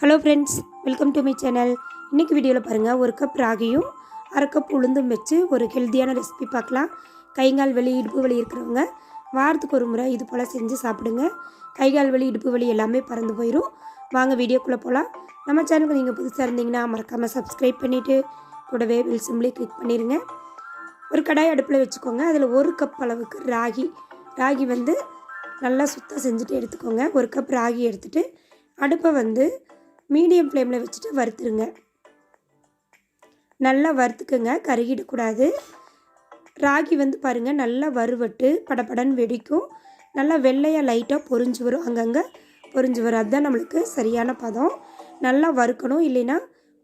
Hello friends welcome to my channel இன்றைக்கி வீடியோவில் பாருங்கள் ஒரு கப் ராகியும் அரை கப் உளுந்தும் வச்சு ஒரு ஹெல்த்தியான ரெசிபி பார்க்கலாம். கைகால் வலி இடுப்பு வலி இருக்கிறவங்க வாரத்துக்கு ஒரு முறை இது போல் செஞ்சு சாப்பிடுங்க. கைகால் வலி இடுப்பு வலி எல்லாமே பறந்து போயிடும் வாங்க வீடியோக்குள்ளே போகலாம் நம்ம சேனலுக்கு நீங்கள் புதுசாக இருந்தீங்கன்னா மறக்காமல் சப்ஸ்கிரைப் பண்ணிவிட்டு கூடவே வெல் சிம்லி கிளிக் பண்ணிடுங்க ஒரு கடாய் அடுப்பில் வச்சுக்கோங்க. அதில் ஒரு கப் அளவுக்கு ராகி. ராகி வந்து நல்லா சுத்தம் செஞ்சுட்டு எடுத்துக்கோங்க. ஒரு கப் ராகி எடுத்துகிட்டு அடுப்பை வந்து மீடியம் ஃப்ளேமில் வச்சுட்டு வறுத்துருங்க. நல்லா வறுத்துக்குங்க கருகிடக்கூடாது. ராகி வந்து பாருங்கள் நல்லா வறுவட்டு படபடன்னு வெடிக்கும். நல்லா வெள்ளையாக லைட்டாக பொரிஞ்சு வரும். அங்கங்கே பொரிஞ்சு வரும். அதுதான் நம்மளுக்கு சரியான பதம். நல்லா வறுக்கணும். இல்லைன்னா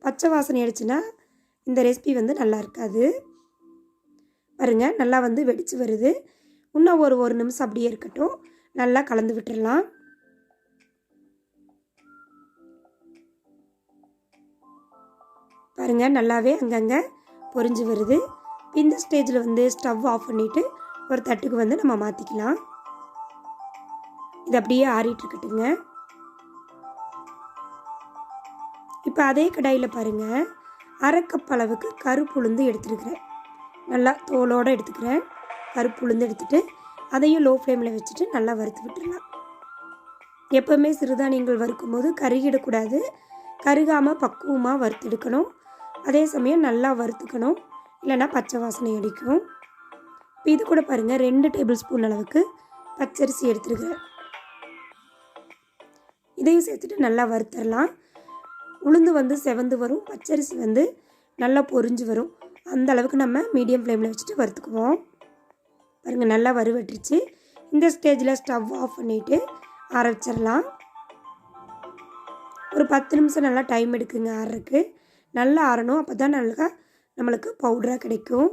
பச்சை வாசனை அடிச்சுன்னா இந்த ரெசிபி வந்து நல்லா இருக்காது. பாருங்கள் நல்லா வந்து வெடித்து வருது. இன்னும் ஒரு ஒரு நிமிஷம் அப்படியே இருக்கட்டும். நல்லா கலந்து விட்டுடலாம் பாருங்கள் நல்லாவே அங்கங்கே பொரிஞ்சு வருது. இந்த ஸ்டேஜில் வந்து ஸ்டவ் ஆஃப் பண்ணிவிட்டு ஒரு தட்டுக்கு வந்து நம்ம மாற்றிக்கலாம் இது அப்படியே ஆறிட்டு இருக்கட்டுங்க. இப்போ அதே கடாயில் பாருங்கள் அரைக்கப் அளவுக்கு கருப்பு உளுந்து எடுத்துருக்கிறேன். நல்லா தோலோடு எடுத்துக்கிறேன். கருப்பு உளுந்து அதையும் லோ ஃப்ளேமில் வச்சுட்டு நல்லா வறுத்து விட்டுடலாம் எப்போவுமே சிறுதானியங்கள் வறுக்கும் போது கருகிடக்கூடாது. கருகாமல் பக்குவமாக வறுத்தெடுக்கணும். அதே சமயம் நல்லா வறுத்துக்கணும். இல்லைன்னா பச்சை வாசனை அடிக்கும். இப்போ இது கூட பாருங்கள் ரெண்டு டேபிள் ஸ்பூன் அளவுக்கு பச்சரிசி எடுத்துருக்கேன் இதையும் சேர்த்துட்டு நல்லா வறுத்துடலாம் உளுந்து வந்து செவந்து வரும் பச்சரிசி வந்து நல்லா பொறிஞ்சு வரும். அந்த அளவுக்கு நம்ம மீடியம் ஃப்ளேமில் வச்சுட்டு வறுத்துக்குவோம். பாருங்கள் நல்லா வறுவட்டுருச்சு. இந்த ஸ்டேஜில் ஸ்டவ் ஆஃப் பண்ணிவிட்டு ஆற வச்சிடலாம் ஒரு பத்து நிமிஷம் நல்லா டைம் எடுக்குங்க ஆறுறக்கு நல்லா ஆறணும். அப்போ தான் நல்லா நம்மளுக்கு பவுடராக கிடைக்கும்.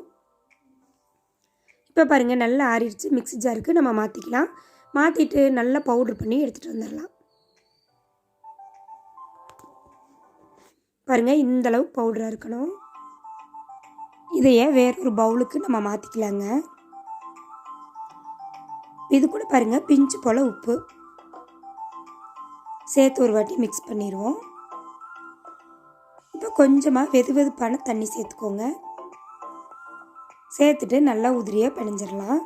இப்போ பாருங்கள் நல்லா ஆறிடுச்சு. மிக்ஸி ஜாருக்கு நம்ம மாற்றிக்கலாம் மாற்றிட்டு நல்லா பவுட்ரு பண்ணி எடுத்துகிட்டு வந்துடலாம். பாருங்கள் இந்தளவு பவுடராக இருக்கணும். இதையே வேறொரு பவுலுக்கு நம்ம மாற்றிக்கலாங்க இது கூட பாருங்கள் பிஞ்சு போல் உப்பு. சேர்த்து ஒரு வாட்டி மிக்ஸ் பண்ணிடுவோம். இப்போ கொஞ்சமாக வெது வெதுப்பான தண்ணி சேர்த்துக்கோங்க. சேர்த்துட்டு நல்லா உதிரியாக பிணைஞ்சிடலாம்.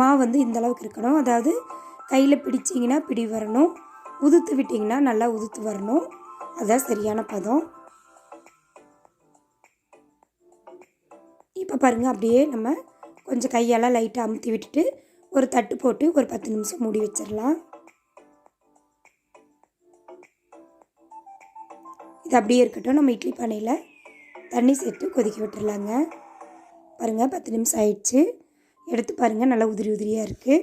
மாவு வந்து இந்தளவுக்கு இருக்கணும். அதாவது கையில் பிடிச்சிங்கன்னா பிடி வரணும். உதுத்து விட்டிங்கன்னா நல்லா உதுத்து வரணும். அதுதான் சரியான பதம். இப்போ பாருங்கள் அப்படியே நம்ம கொஞ்சம் கையால் லைட்டாக அமுத்தி விட்டுட்டு ஒரு தட்டு போட்டு ஒரு பத்து நிமிஷம் மூடி வச்சிடலாம். இது அப்படியே இருக்கட்டும். நம்ம இட்லி பானையில் தண்ணி சேர்த்து கொதிக்க விட்டுறலாங்க. பாருங்கள் பத்து நிமிஷம் ஆயிடுச்சு. எடுத்து பாருங்கள் நல்லா உதிரி உதிரியாக இருக்குது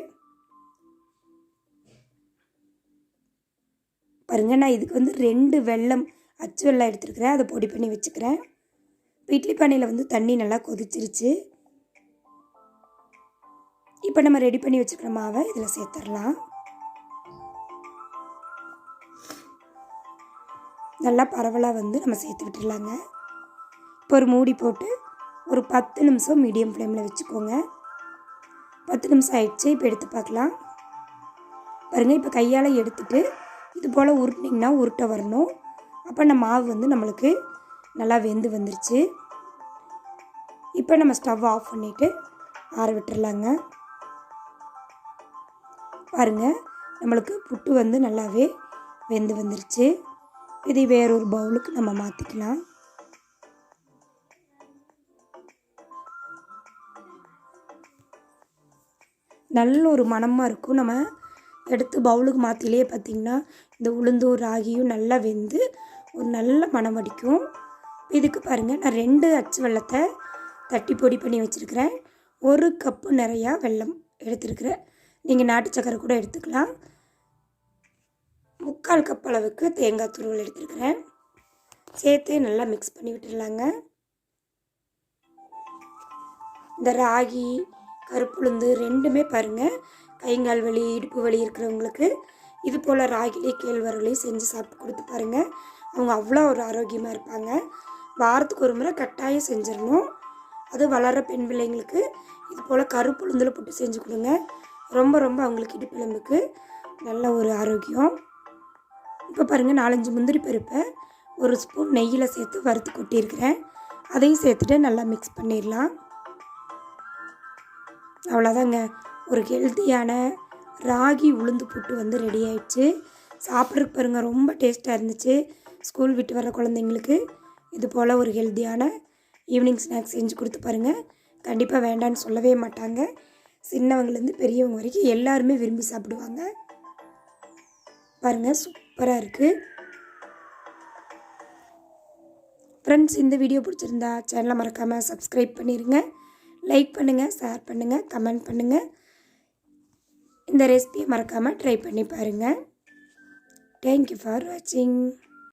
பாருங்கள் நான் இதுக்கு வந்து ரெண்டு வெல்லம் அச்சு வெள்ளம் எடுத்துருக்கிறேன். அதை பொடி பண்ணி வச்சுக்கிறேன். இப்போ இட்லி பானையில் வந்து தண்ணி நல்லா கொதிச்சிருச்சு. இப்போ நம்ம ரெடி பண்ணி வச்சுக்கிற மாவை இதில் சேர்த்துடலாம். நல்லா பரவலாக வந்து நம்ம சேர்த்து விட்டுடலாங்க இப்போ ஒரு மூடி போட்டு ஒரு பத்து நிமிஷம் மீடியம் ஃப்ளேமில் வச்சுக்கோங்க. பத்து நிமிஷம் ஆயிடுச்சு இப்போ எடுத்து பார்க்கலாம். பாருங்கள் இப்போ கையால் எடுத்துட்டு இது போல் உருட்டினீங்கன்னா உருட்ட வரணும். அப்போ நம்ம மாவு வந்து நம்மளுக்கு நல்லா வெந்து வந்துருச்சு. இப்போ நம்ம ஸ்டவ் ஆஃப் பண்ணிவிட்டு ஆற விட்டுறலாங்க. பாருங்கள் நம்மளுக்கு புட்டு வந்து நல்லாவே வெந்து வந்துருச்சு. இதை வேறொரு பவுலுக்கு நம்ம மாற்றிக்கலாம் நல்ல ஒரு மணமாக இருக்கும். நம்ம எடுத்து பவுலுக்கு மாற்றிலேயே பார்த்திங்கன்னா இந்த உளுந்தும் ராகியும் நல்லா வெந்து ஒரு நல்ல மணம் அடிக்கும். இதுக்கு பாருங்கள் நான் ரெண்டு அச்சு வெள்ளத்தை தட்டி பொடி பண்ணி வச்சுருக்கிறேன். ஒரு கப்பு நிறையா வெள்ளம் எடுத்துருக்குறேன். நீங்கள் நாட்டு சக்கரை கூட எடுத்துக்கலாம். முக்கால் கப் அளவுக்கு தேங்காய் துருவல் எடுத்துருக்கிறேன். சேர்த்து நல்லா மிக்ஸ் பண்ணி விட்டுடலாங்க. இந்த ராகி கருப்புளுந்து ரெண்டுமே பாருங்கள் கைங்கால் வலி இடுப்பு வலி இருக்கிறவங்களுக்கு இது போல் ராகிலே கேழ்வரகுலையும் செஞ்சு சாப்பிட்டு கொடுத்து பாருங்கள் அவங்க அவ்வளோ ஒரு ஆரோக்கியமாக இருப்பாங்க. வாரத்துக்கு ஒரு முறை கட்டாயம் செஞ்சிடணும். அது வளர பெண் பிள்ளைங்களுக்கு இது போல் கருப்புளுந்தில் போட்டு செஞ்சு கொடுங்க. ரொம்ப ரொம்ப அவங்களுக்கு இடுப்பெலும்புக்கு நல்ல ஒரு ஆரோக்கியம். இப்போ பாருங்கள் நாலஞ்சு முந்திரி பருப்பை ஒரு ஸ்பூன் நெய்யில் சேர்த்து வறுத்து கொட்டியிருக்கிறேன். அதையும் சேர்த்துட்டு நல்லா மிக்ஸ் பண்ணிடலாம். அவ்வளோதாங்க ஒரு ஹெல்த்தியான ராகி உளுந்து புட்டு வந்து ரெடி ஆயிடுச்சு. சாப்பிட்றதுக்கு பாருங்கள் ரொம்ப டேஸ்ட்டாக இருந்துச்சு. ஸ்கூல் விட்டு வர குழந்தைங்களுக்கு இது போல் ஒரு ஹெல்த்தியான ஈவினிங் ஸ்நாக்ஸ் செஞ்சு கொடுத்து பாருங்கள் கண்டிப்பாக வேண்டான்னு சொல்லவே மாட்டாங்க. சின்னவங்கலேருந்து பெரியவங்க வரைக்கும் எல்லாருமே விரும்பி சாப்பிடுவாங்க. பாருங்கள் சூப்பராக இருக்குது ஃப்ரெண்ட்ஸ் இந்த வீடியோ பிடிச்சிருந்தா சேனலை மறக்காமல் சப்ஸ்கிரைப் பண்ணிடுங்க லைக் பண்ணுங்கள் ஷேர் பண்ணுங்கள் கமெண்ட் பண்ணுங்கள் இந்த ரெசிபியை மறக்காமல் ட்ரை பண்ணி பாருங்கள் தேங்க்யூ ஃபார் வாட்சிங்